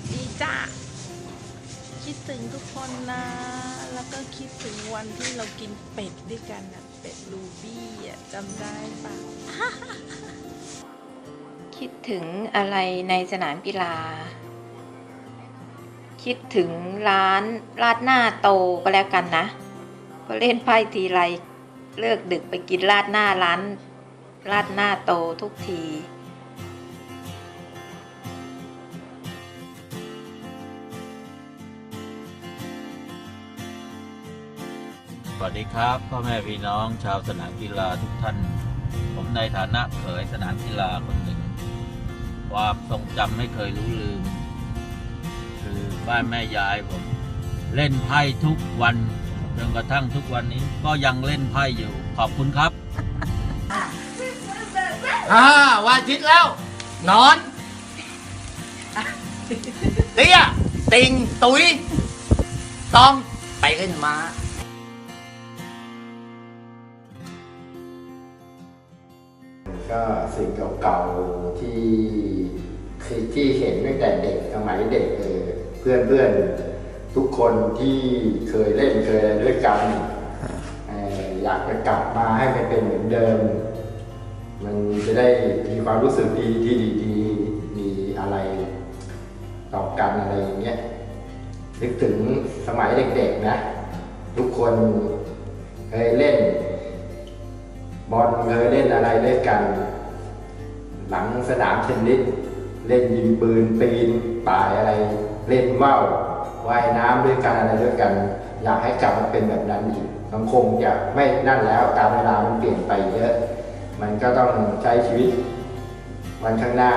วัสดีจ้าคิดถึงทุกคนนะ แล้วก็คิดถึงวันที่เรากินเป็ดด้วยกันนะเป็ดลูบี้อะจำได้ปะคิดถึงอะไรในสนามกีฬา คิดถึงร้านราดหน้าโตก็แล้วกันนะเพราะเล่นไพ่ทีไรเลิกดึกไปกินราดหน้าร้านราดหน้าโตทุกที สวัสดีครับพ่อแม่พี่น้องชาวสนามกีฬาทุกท่าน ผมในฐานะเขยสนามกีฬาคนหนึ่งความทรงจำไม่เคยรู้ลืม คือบ้านแม่ยายผม เล่นไพ่ทุกวันจนกระทั่งทุกวันนี้ก็ยังเล่นไพ่อยู่ ขอบคุณครับอ่าวันอาทิตย์แล้ว นอน เตี้ย ติง ตุย ต้องไปเล่นม้า ก็สิ่งเก่าๆที่ที่ที่เห็นตั้งแต่เด็กสมัยเด็กเออเพื่อนเพื่อนๆทุกคนที่เคยเล่นเคยอะไรด้วยกันอยากจะกลับมาให้มันเป็นเหมือนเดิม มันจะได้มีความรู้สึกดีที่ดีดีๆมีอะไรต่อกันอะไรอย่างเงี้ยนึกถึงสมัยเด็กๆนะ ทุกคนเคยเล่น บอลเคยเล่นอะไรด้วยกัน หลังสนามเทนนิสเล่นยิงปืนปีนป่ายอะไร เล่นว่าวว่ายน้ำด้วยกันอะไรด้วยกัน อยากให้กลับมาเป็นแบบนั้นอีกสังคมจะไม่นั่นแล้วการเวลามันเปลี่ยนไปเยอะ มันก็ต้องใช้ชีวิตวันข้างหน้า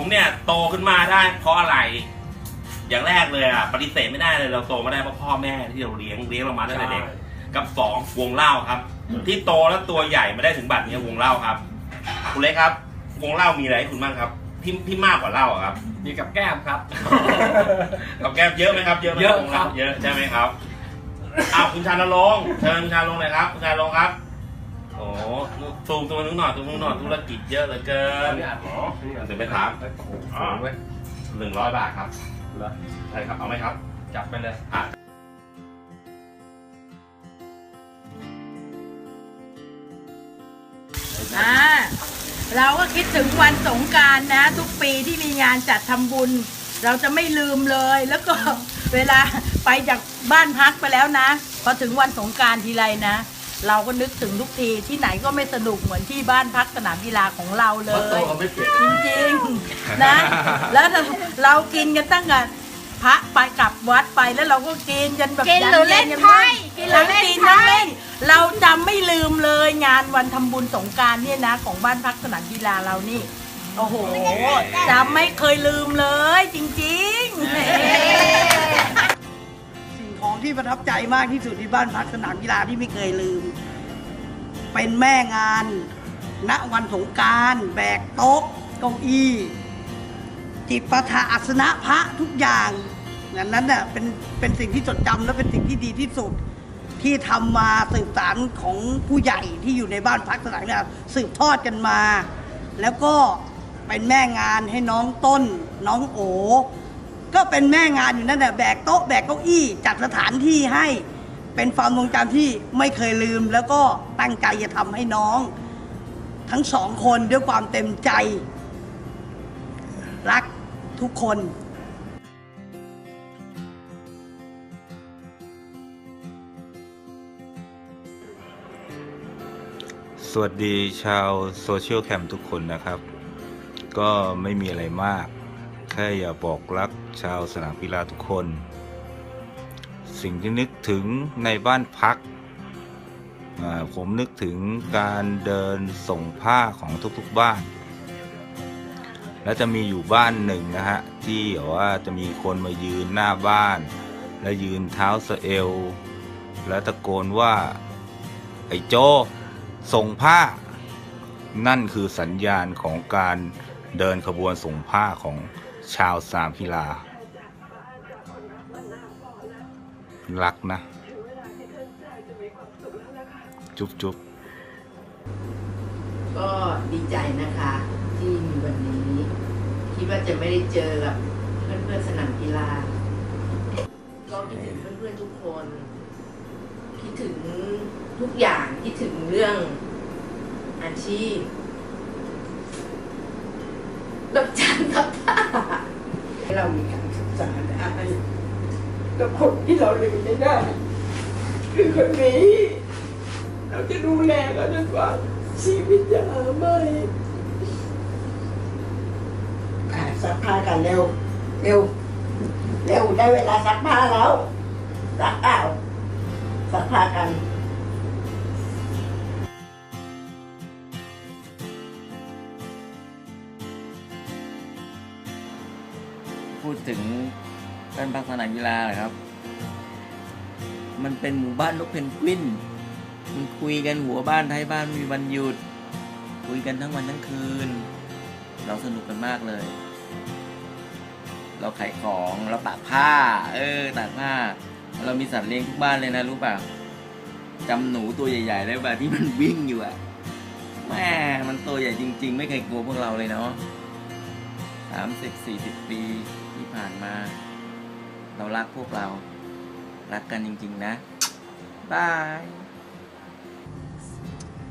ผมเนี่ยโตขึ้นมาได้เพราะอะไร อย่างแรกเลยอะปฏิเสธไม่ได้เลยเราโตมาได้เพราะพ่อแม่ที่เราเลี้ยงเลี้ยงเรามาตั้งแต่เด็ก กับสองวงเล่าครับ ที่โตแล้วตัวใหญ่มาได้ถึงบัดนี้วงเล่าครับ คุณเล็กครับ วงเล่ามีอะไรให้คุณบ้างครับที่ที่มากกว่าเล่าอะครับ มีกับแก้มครับ กับแก้มเยอะไหมครับ เยอะไหมเยอะวงครัเล่าบเยอะใช่ไหมครับอ้าวคุณชานรงค์เชิญคุณชานรงค์หน่อยครับคุณชานรงค์ครับ โอ้ซูมตัวนึงหน่อยตัวนึงหน่อยธุรกิจเยอะเหลือเกินไม่อ่านหรอเดี๋ยวไปถามโอ้โหเว้ยหนึ่งร้อยบาทครับเหรอใช่ครับ เอาไหมครับ จับไปเลยอะอ่าเราก็คิดถึงวันสงกรารนะ ทุกปีที่มีงานจัดทำบุญ เราจะไม่ลืมเลย แล้วก็ เวลาไปจากบ้านพักไปแล้วนะ พอถึงวันสงกรารทีไรนะ เราก็นึกถึงทุกทีที่ไหนก็ไม่สนุกเหมือนที่บ้านพักสนามกีฬาของเราเลยจริงๆนะ แล้วเรากินกันตั้งแต่พระไปกลับวัดไปแล้วเราก็กินจนแบบกินหรือเล่นย็ๆไพ่กิกินนหรือทั้งเล่นกินไพ่ทั้งเล่นเราจำไม่ลืมเลยงานวันทำบุญสงกรารเนี่ยนะ ของบ้านพักสนามกีฬาเรานี่ โอ้โหจำไม่เคยลืมเลย จริงๆสิ่งของ ที่ประทับใจมากที่สุดที่บ้านพักสนามกีฬาที่ไม่เคยลืม เป็นแม่งาน ณวันสงการแบกโต๊ะเก้าอี้จิตประทาอัสนะพระทุกอย่างอันนั้นเน่ะเป็นเป็นสิ่งที่จดจำและเป็นสิ่งที่ดีที่สุด ที่ทำมาสืบสารของผู้ใหญ่ที่อยู่ในบ้านพักสนามกีฬาสืบทอดกันมา แล้วก็เป็นแม่งานให้น้องต้น น้องโอ ก็เป็นแม่งานอยู่นั่นแหละแบกโต๊ะแบกเก้าอี้จัดสถานที่ให้ เป็นความทรงจำที่ไม่เคยลืม แล้วก็ตั้งใจจะทำให้น้อง ทั้งสองคนด้วยความเต็มใจ รักทุกคนสวัสดีชาวโซเชียลแคมทุกคนนะครับ ก็ไม่มีอะไรมาก ค่อย่าบอกรักชาวสนามกีฬาทุกคน สิ่งที่นึกถึงในบ้านพัก ผมนึกถึงการเดินส่งผ้าของทุกๆบ้าน และจะมีอยู่บ้านหนึ่งนะฮะ ที่ว่าจะมีคนมายืนหน้าบ้าน และยืนเท้าสเอวและตะโกนว่า ไอ้โจส่งผ้า นั่นคือสัญญาณของการเดินขบวนส่งผ้าของ ชาวสามพิลา รักนะ จุ๊บจุ๊บก็ดีใจนะคะ ที่มีวันนี้ คิดว่าจะไม่ได้เจอกับเพื่อนๆสนามกีฬาก็คิดถึงเพื่อนๆทุกคน คิดถึงทุกอย่างคิดถึงเรื่องอาชีพรับจ้างทับผ้าให้ เรามีการศึกษาได้แล้วคนที่เราลืมไม่ได้ คือคนนี้ เราจะดูแลเขาจนกว่าชีวิตจะอาไม่ซักผ้ากันเร็ว เร็ว เร็วได้เวลาซักผ้าแล้วานพักสนามกีฬาเหรอครับ มันเป็นหมู่บ้านนกเพนกวิน มันคุยกันหัวบ้านท้ายบ้านม่มีวันหยุด คุยกันทั้งวันทั้งคืน เราสนุกกันมากเลย เราขายของเราตากผ้า เออตากผ้า เรามีสัตว์เลี้ยงทุกบ้านเลยนะรู้ป่ะจำหนูตัวใหญ่ๆได้ป่ะที่มันวิ่งอยู่อะแม่มันตัวใหญ่จริง ๆ ไม่เคยกลัวพวกเราเลยเนาะสามสิบสี่สิบปีที่ผ่านมา เรารักพวกเรา รักกันจริง ๆ นะบาย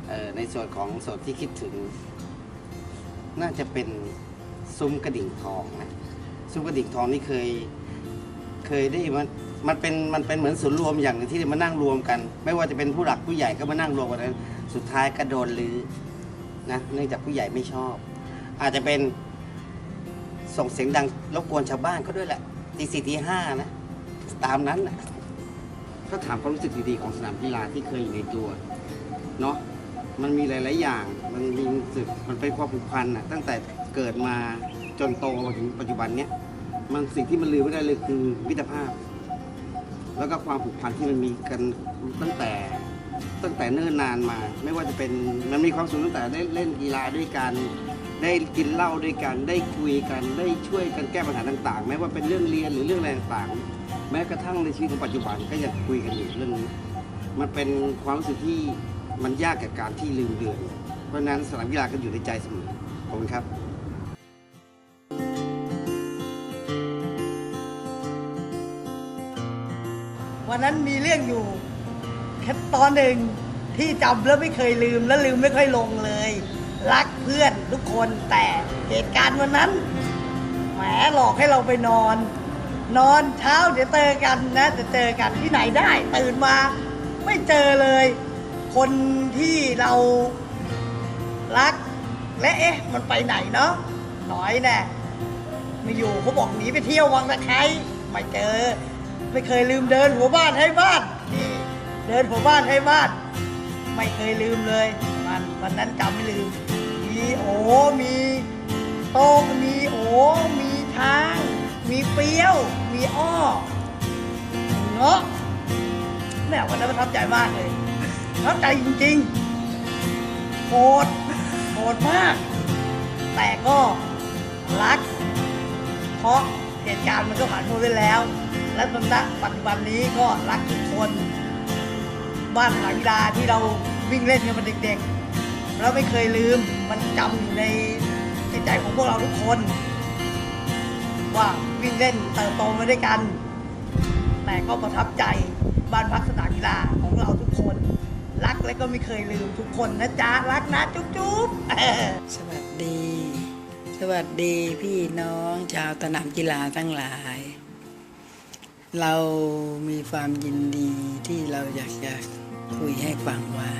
เออในส่วนของส่วนที่คิดถึง น่าจะเป็นซุ้มกระดิ่งทองนะซุ้มกระดิ่งทองนี่เคยเคยได้มันมันเป็นมันเป็นเหมือนศูนย์รวมอย่างหนึงที่มานั่งรวมกัน ไม่ว่าจะเป็นผู้หลักผู้ใหญ่ก็มานั่งรวมกันสุดท้ายก็โดนลือนะเนื่องจากผู้ใหญ่ไม่ชอบ อาจจะเป็นส่งเสียงดังรบกวนชาวบ้านก็ด้วยแหละ ตีสี่ตีห้านะ ตามนั้นนะก็ถามความรู้สึกดีๆของสนามกีฬาที่เคยอยู่ในตัวเนาะมันมีหลาย ๆ อย่าง มันมีรู้สึกมันเป็นความผูกพันอะตั้งแต่เกิดมาจนโตมาถึงปัจจุบันเนี้ยมันสิ่งที่มันลืมไม่ได้เลยคือมิตรภาพ แล้วก็ความผูกพันที่มันมีกันตั้งแต่ตั้งแต่เนิ่นนานมา ไม่ว่าจะเป็นมันมีความสุขตั้งแต่ได้เล่นกีฬาด้วยกัน ได้กินเหล้าด้วยกัน ได้คุยกัน ได้ช่วยกันแก้ปัญหาต่างๆ แม้ว่าเป็นเรื่องเรียนหรือเรื่องอะไรต่างๆ แม้กระทั่งในชีวิตของปัจจุบันก็ยังคุยกันอยู่เรื่องนี้ มันเป็นความรู้สึกที่มันยากกับการที่ลืมเดือน เพราะนั้นสนามกีฬาก็อยู่ในใจเสมอ ขอบคุณครับวันนั้นมีเรื่องอยู่แค่ตอนหนึ่งที่จำแล้วไม่เคยลืมและลืมไม่ค่อยลงเลย รักเพื่อนทุกคนแต่เหตุการณ์วันนั้นแหมหลอกให้เราไปนอน นอนเช้าเดี๋ยวเจอกันนะจะเจอกันที่ไหนได้ ตื่นมาไม่เจอเลย คนที่เรารัก และเอ๊ะ มันไปไหนเนาะหน่อยแน่ไม่อยู่เขาบอกหนีไปเที่ยววังตะไคร้ไม่เจอ ไม่เคยลืมเดินหัวบ้านให้บ้านนี่เดินหัวบ้านให้บ้าน ไม่เคยลืมเลย มันวันนั้นจำไม่ลืม มีโอ มีโต้งมีโอ มีช้าง มีเปี้ยว มีอ้อ เงาะแม่วันนั้นประทับใจมากเลยประทับใจจริงๆโหดโหดมาก แต่ก็รัก เพราะเหตุการณ์มันก็ผ่านพ้นไปแล้ว และตอนณปัจจุบันนี้ก็รักทุกคน บ้านหลังกีฬาที่เราวิ่งเล่นกันมาเด็กๆ เราไม่เคยลืมมันจำอยู่ในจิตใจของพวกเราทุกคน ว่าวิ่งเล่นเติบโตมาด้วยกัน แต่ก็ประทับใจบ้านพักสนามกีฬาของเราทุกคน รักและก็ไม่เคยลืมทุกคนนะจ๊ะ รักนะจุ๊บจุ๊บสวัสดี สวัสดีพี่น้องชาวสนามกีฬาทั้งหลาย เรามีความยินดีที่เราอยากจะคุยให้ฟังว่า